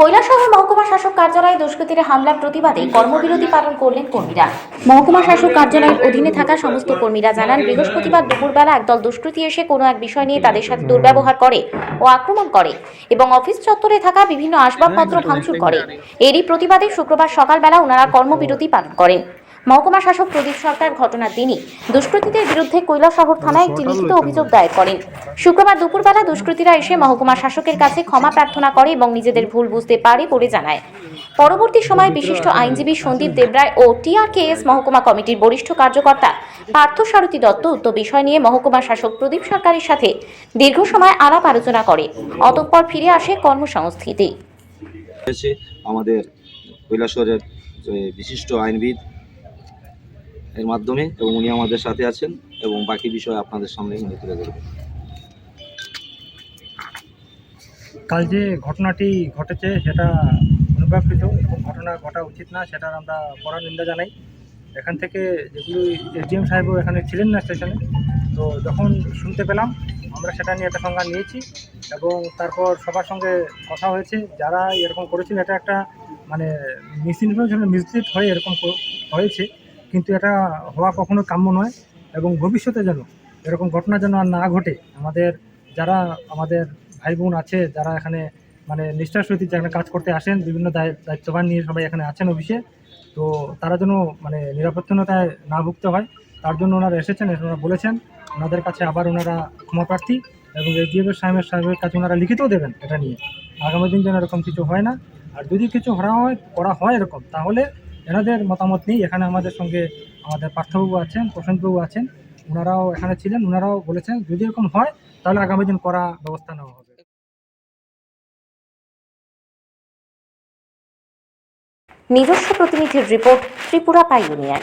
কৈলাসহর মহকুমা শাসক কার্যালয়ে দুষ্কৃতীরা হামলার প্রতিবাদে কর্মবিরতি পালন করলেন কর্মীরা। মহকুমা শাসক কার্যালয়ের অধীনে থাকা সমস্ত কর্মীরা জানান, বৃহস্পতিবার দুপুরবেলা একদল দুষ্কৃতী এসে কোনো এক বিষয় নিয়ে তাদের সাথে দুর্ব্যবহার করে ও আক্রমণ করে এবং অফিস চত্বরে থাকা বিভিন্ন আসবাবপত্র ভাঙচুর করে। এরই প্রতিবাদে শুক্রবার সকালবেলা ওনারা কর্মবিরতি পালন করেন। মহকুমা শাসক প্রদীপ সরকার ঘটনার দিনই দুষ্কৃতীদের বিরুদ্ধে কৈলাসহর থানায় একটি লিখিত অভিযোগ দায়ের করেন। শুক্রবার দুপুরবেলা দুষ্কৃতীরা এসে মহকুমা শাসকের কাছে ক্ষমা প্রার্থনা করে এবং নিজেদের ভুল বুঝতে পারে বলে জানায়। পরবর্তী সময় বিশিষ্ট আইনজীবী সন্দীপ দেবরায় ও টিআরকেএস মহকুমা কমিটির বরিষ্ঠ কার্যকর্তা পার্থ সারথী দত্ত উক্ত বিষয় নিয়ে মহকুমা শাসক প্রদীপ সরকারের সাথে দীর্ঘ সময় আলাপ আলোচনা করে। অতঃপর ফিরে আসে কর্মসংস্থিতি আমাদের কৈলাসরের বিশিষ্ট আইনবিদ এর মাধ্যমে এবং উনি আমাদের সাথে আছেন এবং বাকি বিষয় আপনাদের সামনে উনি তুলে ধরবেন। কাল যে ঘটনাটি ঘটেছে সেটা অনুপ্রাকৃত এবং ঘটনা ঘটা উচিত না, সেটার আমরা কড়া নিন্দা জানাই। এখান থেকে যেগুলি এসডিএম সাহেবও এখানে ছিলেন না স্টেশনে, তো যখন শুনতে পেলাম, আমরা সেটা নিয়ে একটা সংজ্ঞা নিয়েছি এবং তারপর সবার সঙ্গে কথা হয়েছে, যারা এরকম করেছিল, এটা একটা মানে মিস ইনফরমেশন মিসলিড হয়ে এরকম হয়েছে। কিন্তু এটা হওয়া কখনো কাম্য নয় এবং ভবিষ্যতে যেন এরকম ঘটনা যেন আর না ঘটে, আমাদের যারা, আমাদের ভাই বোন আছে, যারা এখানে মানে নিষ্ঠার সহিত যেখানে কাজ করতে আসেন, বিভিন্ন দায়- দায়িত্ববান নিয়ে সবাই এখানে আছেন অফিসে তো তারা যেন মানে নিরাপত্তাহীনতায় না ভুগতে হয়, তার জন্য ওনারা এসেছেন ওনারা বলেছেন, ওনাদের কাছে আবার ওনারা ক্ষমা প্রার্থী এবং এসডিএফ সাহেবের সাহেবের কাছে ওনারা লিখিতও দেবেন এটা নিয়ে। আগামী দিন যেন এরকম কিছু হয় না, আর যদি কিছু করা হয় করা হয় এরকম, তাহলে এনাদের মতামত নেই। এখানে আমাদের সঙ্গে আমাদের পার্থবাবু আছেন প্রশান্তবাবু আছেন। ওনারাও এখানে ছিলেন ওনারাও বলেছেন, যদি এরকম হয়, তাহলে আগামী দিন করা ব্যবস্থা নেওয়া হবে। নিজস্ব প্রতিনিধির রিপোর্ট ত্রিপুরা পাইওনিয়ার